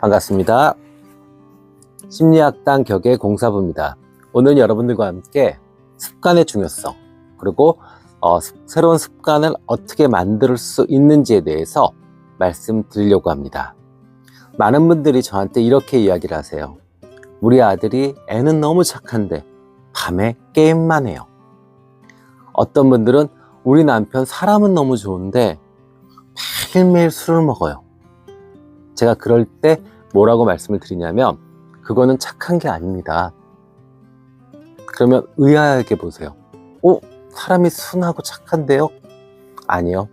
반갑습니다. 심리학당 격의 공사부입니다. 오늘 여러분들과 함께 습관의 중요성, 그리고 어, 습- 새로운 습관을 어떻게 만들 수 있는지에 대해서 말씀드리려고 합니다. 많은 분들이 저한테 이렇게 이야기를 하세요. 우리 아들이 애는 너무 착한데 밤에 게임만 해요. 어떤 분들은 우리 남편 사람은 너무 좋은데 매일매일 술을 먹어요. 제가 그럴 때 뭐라고 말씀을 드리냐면 그거는 착한 게 아닙니다. 그러면 의아하게 보세요. 어? 사람이 순하고 착한데요? 아니요.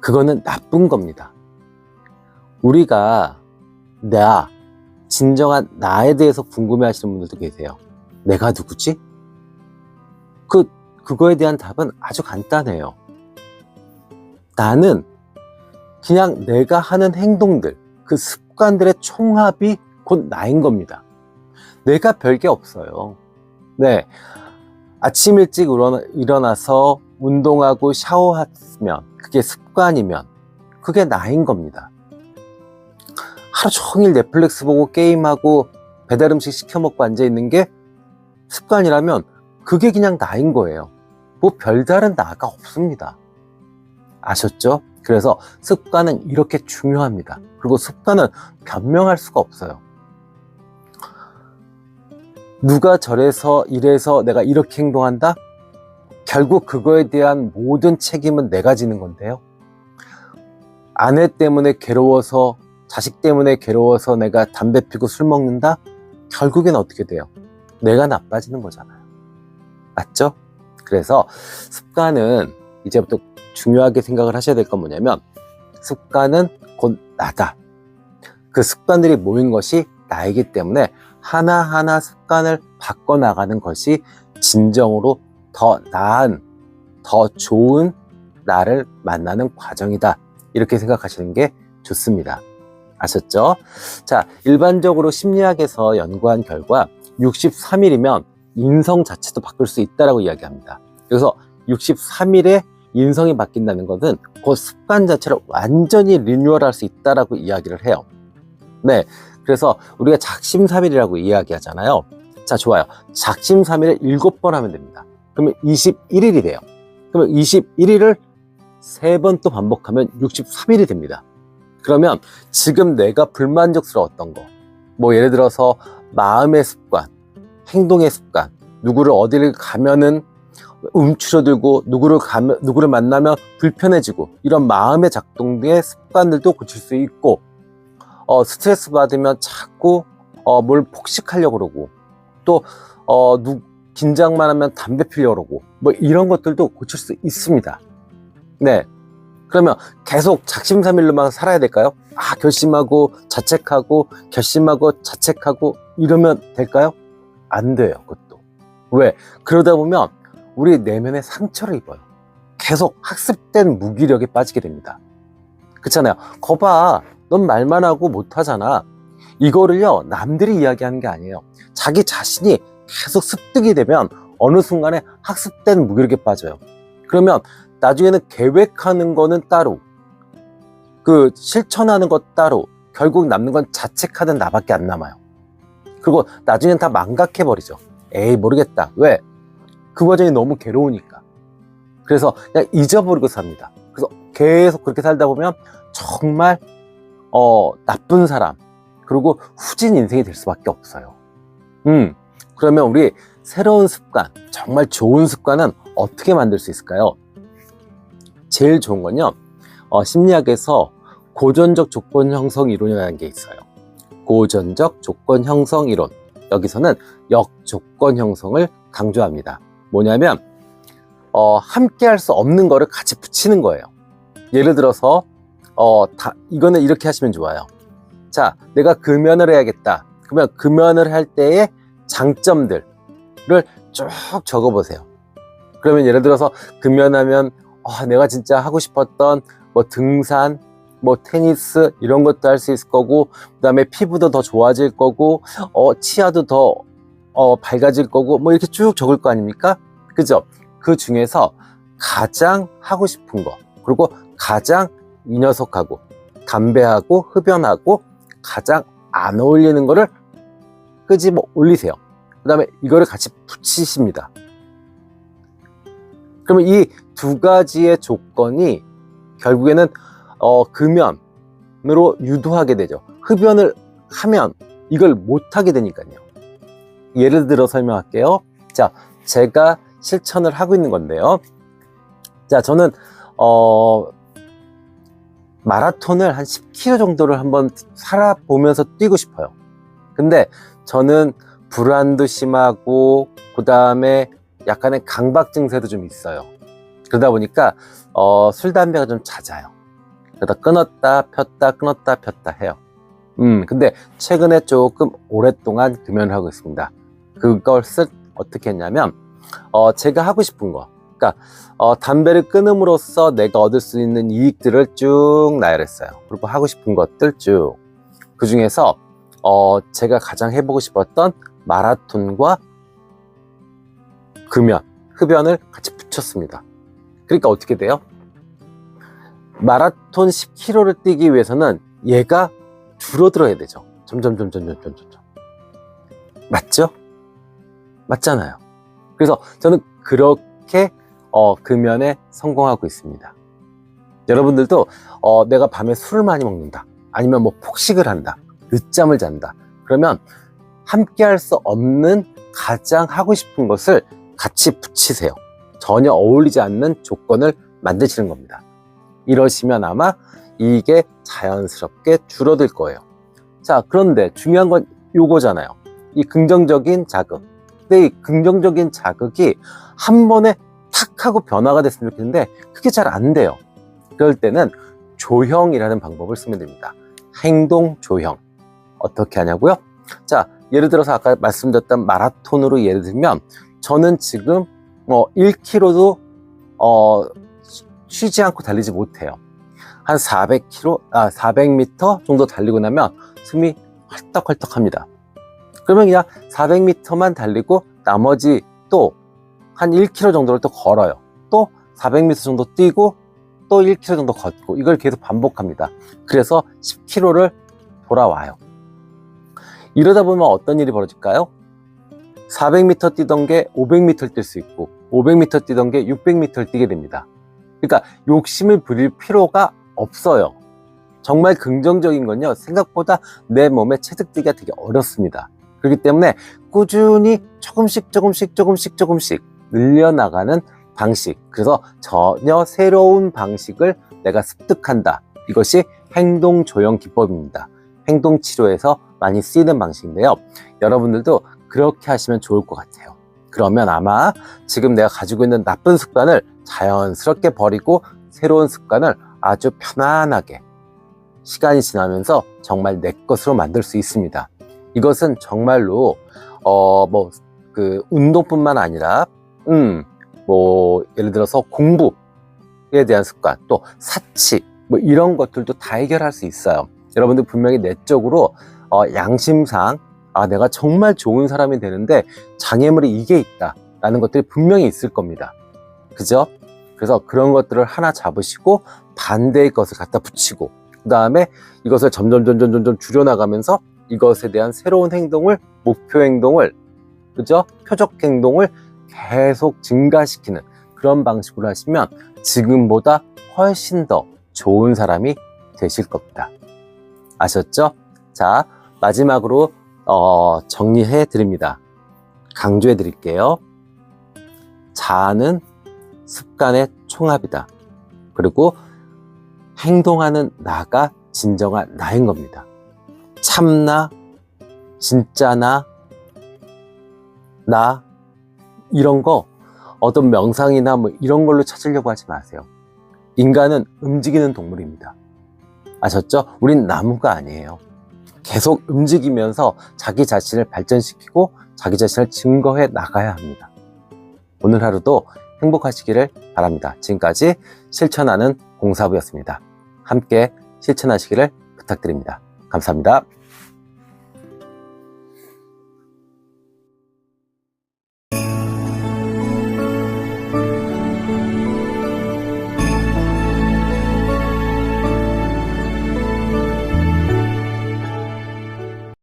그거는 나쁜 겁니다. 우리가 나, 진정한 나에 대해서 궁금해 하시는 분들도 계세요. 내가 누구지? 그, 그거에 대한 답은 아주 간단해요. 나는 그냥 내가 하는 행동들, 그 습관들의 총합이 곧 나인 겁니다. 내가 별게 없어요. 네. 아침 일찍 일어나- 일어나서 운동하고 샤워하면, 그게 습관이면, 그게 나인 겁니다. 하루 종일 넷플릭스 보고 게임하고 배달 음식 시켜 먹고 앉아 있는 게 습관이라면 그게 그냥 나인 거예요. 뭐 별다른 나가 없습니다. 아셨죠? 그래서 습관은 이렇게 중요합니다. 그리고 습관은 변명할 수가 없어요. 누가 저래서 이래서 내가 이렇게 행동한다? 결국 그거에 대한 모든 책임은 내가 지는 건데요. 아내 때문에 괴로워서, 자식 때문에 괴로워서 내가 담배 피고 술 먹는다? 결국엔 어떻게 돼요? 내가 나빠지는 거잖아요. 맞죠? 그래서 습관은 이제부터 중요하게 생각을 하셔야 될 건 뭐냐면 습관은 곧 나다. 그 습관들이 모인 것이 나이기 때문에 하나하나 습관을 바꿔나가는 것이 진정으로 더 나은, 더 좋은 나를 만나는 과정이다. 이렇게 생각하시는 게 좋습니다. 아셨죠? 자, 일반적으로 심리학에서 연구한 결과 63일이면 인성 자체도 바꿀 수 있다라고 이야기합니다. 그래서 63일에 인성이 바뀐다는 것은 그 습관 자체를 완전히 리뉴얼할 수 있다라고 이야기를 해요. 네. 그래서 우리가 작심삼일이라고 이야기하잖아요. 자, 좋아요. 작심삼일을 7번 하면 됩니다. 그러면 21일이 돼요. 그러면 21일을 3번 또 반복하면 63일이 됩니다. 그러면 지금 내가 불만족스러웠던 거, 뭐 예를 들어서 마음의 습관, 행동의 습관, 누구를 어디를 가면은 움츠러들고 누구를 가면 누구를 만나면 불편해지고 이런 마음의 작동의 습관들도 고칠 수 있고 어, 스트레스 받으면 자꾸 어, 뭘 폭식하려고 그러고 또 어, 누, 긴장만 하면 담배 피려고 그러고 뭐 이런 것들도 고칠 수 있습니다. 네. 그러면 계속 작심삼일로만 살아야 될까요? 아, 결심하고 자책하고 결심하고 자책하고 이러면 될까요? 안 돼요, 그것도. 왜? 그러다 보면 우리 내면에 상처를 입어요. 계속 학습된 무기력에 빠지게 됩니다. 그렇잖아요. 거봐, 넌 말만 하고 못하잖아. 이거를요, 남들이 이야기하는 게 아니에요. 자기 자신이 계속 습득이 되면 어느 순간에 학습된 무기력에 빠져요. 그러면 나중에는 계획하는 거는 따로, 그 실천하는 것 따로, 결국 남는 건 자책하는 나밖에 안 남아요. 그리고 나중엔 다 망각해버리죠. 에이, 모르겠다. 왜? 그 과정이 너무 괴로우니까. 그래서 그냥 잊어버리고 삽니다. 그래서 계속 그렇게 살다 보면 정말 어, 나쁜 사람, 그리고 후진 인생이 될 수밖에 없어요. 음, 그러면 우리 새로운 습관, 정말 좋은 습관은 어떻게 만들 수 있을까요? 제일 좋은 건요, 어, 심리학에서 고전적 조건 형성 이론이라는 게 있어요. 고전적 조건 형성 이론. 여기서는 역조건 형성을 강조합니다. 뭐냐면, 어, 함께 할 수 없는 거를 같이 붙이는 거예요. 예를 들어서, 어, 다, 이거는 이렇게 하시면 좋아요. 자, 내가 금연을 해야겠다. 그러면 금연을 할 때의 장점들을 쭉 적어보세요. 그러면 예를 들어서 금연하면, 어, 내가 진짜 하고 싶었던 뭐 등산, 뭐 테니스 이런 것도 할 수 있을 거고, 그 다음에 피부도 더 좋아질 거고, 어, 치아도 더, 어, 밝아질 거고, 뭐 이렇게 쭉 적을 거 아닙니까? 그죠? 그 중에서 가장 하고 싶은 거, 그리고 가장 이 녀석하고 담배하고 흡연하고 가장 안 어울리는 거를 끄집어 올리세요. 그 다음에 이거를 같이 붙이십니다. 그러면 이 두 가지의 조건이 결국에는 어, 금연으로 유도하게 되죠. 흡연을 하면 이걸 못하게 되니까요. 예를 들어 설명할게요. 자, 제가 실천을 하고 있는 건데요. 자, 저는 어, 마라톤을 한 10km 정도를 한번 살아보면서 뛰고 싶어요. 근데 저는 불안도 심하고 그 다음에 약간의 강박 증세도 좀 있어요. 그러다 보니까 어, 술 담배가 좀 잦아요. 그러다 끊었다 폈다 끊었다 폈다 해요. 음, 근데 최근에 조금 오랫동안 금연을 하고 있습니다. 그것을 어떻게 했냐면 어, 제가 하고 싶은 거, 그러니까 어, 담배를 끊음으로써 내가 얻을 수 있는 이익들을 쭉 나열했어요. 그리고 하고 싶은 것들 쭉. 그 중에서 어, 제가 가장 해보고 싶었던 마라톤과 금연, 흡연을 같이 붙였습니다. 그러니까 어떻게 돼요? 마라톤 10km를 뛰기 위해서는 얘가 줄어들어야 되죠. 점점, 점점, 점점, 점점. 맞죠? 맞잖아요. 그래서 저는 그렇게 어, 금연에 성공하고 있습니다. 여러분들도 어, 내가 밤에 술을 많이 먹는다. 아니면 뭐 폭식을 한다. 늦잠을 잔다. 그러면 함께 할 수 없는 가장 하고 싶은 것을 같이 붙이세요. 전혀 어울리지 않는 조건을 만드시는 겁니다. 이러시면 아마 이게 자연스럽게 줄어들 거예요. 자, 그런데 중요한 건 요거잖아요. 이 긍정적인 자극. 이 긍정적인 자극이 한 번에 탁 하고 변화가 됐으면 좋겠는데 그게 잘 안 돼요. 그럴 때는 조형이라는 방법을 쓰면 됩니다. 행동 조형. 어떻게 하냐고요? 자, 예를 들어서 아까 말씀드렸던 마라톤으로 예를 들면 저는 지금 뭐 1km도 어, 쉬지 않고 달리지 못해요. 한 400km, 아, 400m 정도 달리고 나면 숨이 헐떡헐떡 합니다. 그러면 그냥 400m만 달리고 나머지 또 한 1km 정도를 또 걸어요. 또 400m 정도 뛰고 또 1km 정도 걷고 이걸 계속 반복합니다. 그래서 10km를 돌아와요. 이러다 보면 어떤 일이 벌어질까요? 400m 뛰던 게 500m 뛸수 있고 500m 뛰던 게 600m를 뛰게 됩니다. 그러니까 욕심을 부릴 필요가 없어요. 정말 긍정적인 건요. 생각보다 내 몸에 체득되기가 되게 어렵습니다. 그렇기 때문에 꾸준히 조금씩 조금씩 조금씩 조금씩 늘려나가는 방식. 그래서 전혀 새로운 방식을 내가 습득한다. 이것이 행동 조형 기법입니다. 행동 치료에서 많이 쓰이는 방식인데요. 여러분들도 그렇게 하시면 좋을 것 같아요. 그러면 아마 지금 내가 가지고 있는 나쁜 습관을 자연스럽게 버리고 새로운 습관을 아주 편안하게 시간이 지나면서 정말 내 것으로 만들 수 있습니다. 이것은 정말로 어 뭐 그 운동뿐만 아니라 음 뭐 예를 들어서 공부에 대한 습관 또 사치 뭐 이런 것들도 다 해결할 수 있어요. 여러분들 분명히 내적으로 어 양심상 아 내가 정말 좋은 사람이 되는데 장애물이 이게 있다라는 것들이 분명히 있을 겁니다. 그죠? 그래서 그런 것들을 하나 잡으시고 반대의 것을 갖다 붙이고 그 다음에 이것을 점점 점점 점점 줄여나가면서 이것에 대한 새로운 행동을 목표 행동을 그죠? 표적 행동을 계속 증가시키는 그런 방식으로 하시면 지금보다 훨씬 더 좋은 사람이 되실 겁니다. 아셨죠? 자, 마지막으로 어, 정리해 드립니다. 강조해 드릴게요. 자아는 습관의 총합이다. 그리고 행동하는 나가 진정한 나인 겁니다. 참나, 진짜나, 나, 이런 거 어떤 명상이나 뭐 이런 걸로 찾으려고 하지 마세요. 인간은 움직이는 동물입니다. 아셨죠? 우린 나무가 아니에요. 계속 움직이면서 자기 자신을 발전시키고 자기 자신을 증거해 나가야 합니다. 오늘 하루도 행복하시기를 바랍니다. 지금까지 실천하는 공사부였습니다. 함께 실천하시기를 부탁드립니다. 감사합니다.